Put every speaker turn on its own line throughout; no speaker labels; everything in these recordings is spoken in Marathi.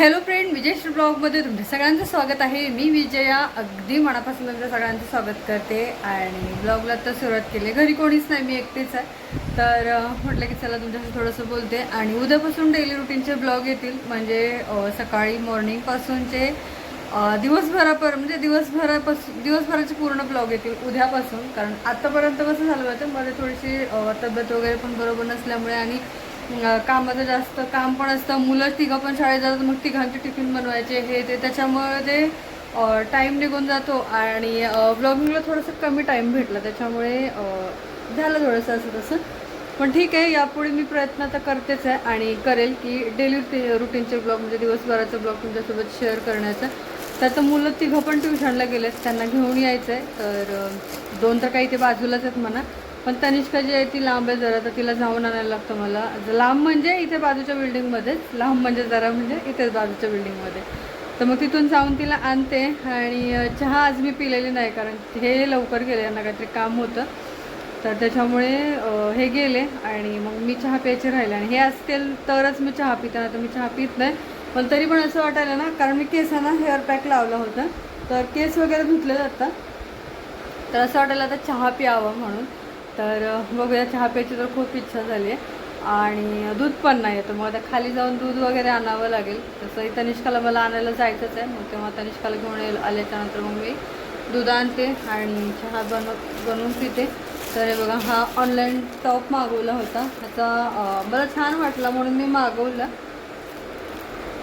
हॅलो फ्रेंड विजयश्री ब्लॉगमध्ये तुमचं सगळ्यांचं स्वागत आहे. मी विजया अगदी मनापासून तुमचं सगळ्यांचं स्वागत करते. आणि ब्लॉगला तर सुरुवात केली. घरी कोणीच नाही मी एकटीच आहे. तर म्हटलं की चला तुमच्याशी थोडंसं बोलते. आणि उद्यापासून डेली रुटीनचे ब्लॉग येतील. म्हणजे सकाळी मॉर्निंगपासूनचे दिवसभरापर म्हणजे दिवसभरापासून दिवसभराचे पूर्ण ब्लॉग येतील उद्यापासून. कारण आत्तापर्यंत कसं झालं होतं मध्ये थोडीशी तब्येत वगैरे पण बरोबर नसल्यामुळे आणि कामाचं जास्त काम पण असतं. मुलं तिघं पण शाळेत जातात मग तिघांचे टिफिन बनवायचे हे ते. त्याच्यामुळे ते टाईम निघून जातो. आणि ब्लॉगिंगला थोडंसं कमी टाईम भेटला. त्याच्यामुळे झालं थोडंसं असं तसं. पण ठीक आहे यापुढे मी प्रयत्न तर करतेच आहे. आणि करेल की डेली रुटीनचे ब्लॉग म्हणजे दिवसभराचा ब्लॉग तुमच्यासोबत शेअर करण्याचा. त्याचं मुलं तिघं पण ट्युशनला गेलेत. त्यांना घेऊन यायचं आहे तर दोन तर काही ते बाजूलाच आहेत म्हणा. पण तनिष्का जी आहे ती लांब आहे जरा तर तिला जाऊन आणायला लागतं मला. लांब म्हणजे इथे बाजूच्या बिल्डिंगमध्येच लांब म्हणजे जरा म्हणजे इथेच बाजूच्या बिल्डिंगमध्ये तर मग तिथून जाऊन तिला आणते आणि चहा आज मी पिलेली नाही कारण हे लवकर गेले यांना काहीतरी काम होतं. तर त्याच्यामुळे हे गेले आणि मग मी चहा प्यायचे राहिले. आणि हे असतील तरच मी चहा पिते तर मी चहा पित नाही. पण तरी पण असं वाटायला ना कारण मी केसांना हेअर पॅक लावला होता. तर केस वगैरे धुतले जातात तर असं वाटायला आता चहा प्यावं म्हणून. तर बघूया चहा प्यायची तर खूप इच्छा झाली आहे आणि दूध पण नाही आहे. तर मग आता खाली जाऊन दूध वगैरे आणावं लागेल. तसंही तनिष्काला मला आणायला जायचंच आहे. मग तेव्हा तनिष्काला घेऊन येईल. आल्याच्यानंतर मग मी दूध आणते आणि चहा बनव बनवून पिते. तर हे बघा हा ऑनलाईन टॉप मागवला होता. ह्याचा मला छान वाटला म्हणून मी मागवला.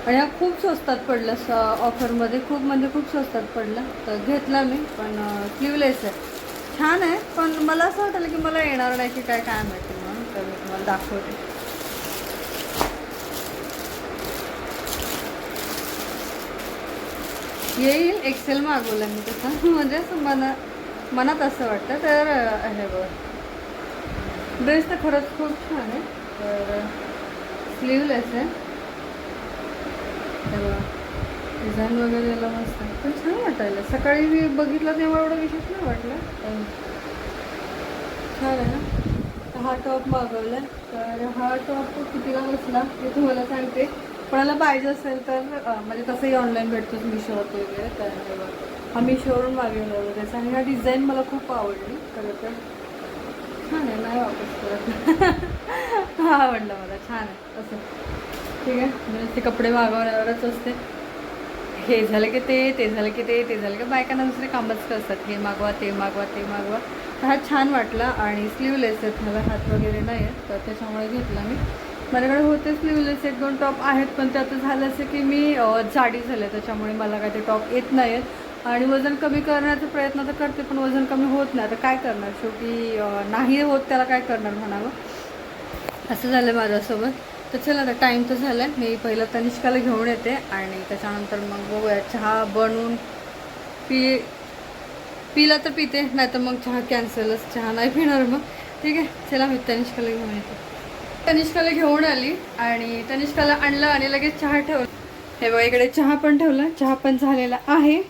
आणि हा खूप स्वस्तात पडला स ऑफरमध्ये खूप म्हणजे खूप स्वस्तात पडला. तर घेतला मी पण स्लीवलेस आहे. छान आहे पण मला असं वाटलं की मला येणार नाही की काय काय माहिती म्हणून तर मी तुम्हाला दाखवते. येईल एक्सेल मागवलं मी तसं. म्हणजे असं मना मनात असं वाटतं. तर हे बघ. ड्रेस तर खरंच खूप छान आहे. तर स्लीवलेस आहे. तेव्हा डिझाईन वगैरे याला मस्त आहे. पण छान वाटायला. सकाळी मी बघितलं तेव्हा एवढं विशेष नाही वाटलं. छान आहे ना? तर हा टॉप मागवला तर हा टॉप कितीला बसला ते तुम्हाला सांगते. कोणाला पाहिजे असेल तर म्हणजे तसंही ऑनलाईन भेटतोच मिशोवर वगैरे. तर हा मिशोवरून मागवला वगैरे आणि हा डिझाईन मला खूप आवडली. खरं तर छान आहे नाही वापस करत हा आवडला मला. छान आहे. असं. ठीक आहे? म्हणजे ते कपडे मागवण्यावरच असते. हे झालं की ते ते झालं की ते ते झालं की बायकांना दुसरे कामच करतात. हे मागवा ते मागवा ते मागवा. तर हा छान वाटला आणि स्लीवलेस आहेत. मला हात वगैरे नाही आहेत तर त्याच्यामुळे घेतला मी. माझ्याकडे होते स्लीवलेस एक दोन टॉप आहेत पण ते आता झालं असं की मी जाडी झाले. त्याच्यामुळे मला काय ते टॉप येत नाही आहेत आणि वजन कमी करण्याचा प्रयत्न तर करते पण वजन कमी होत नाही. आता काय करणार? शेवटी नाही होत त्याला काय करणार म्हणावं? असं झालं माझ्यासोबत. तर चला आता टाईम तर झाला आहे मी पहिलं तनिष्काला घेऊन येते आणि त्याच्यानंतर मग बघूया चहा बनवून पी पिला तर पिते नाही तर मग चहा कॅन्सलच चहा नाही पिणार मग. ठीक आहे चला मी तनिष्काला घेऊन येते. तनिष्काला घेऊन आली आणि तनिष्काला आणलं आणि लगेच चहा ठेवला. हे बघा इकडे चहा पण ठेवला. चहा पण झालेला आहे.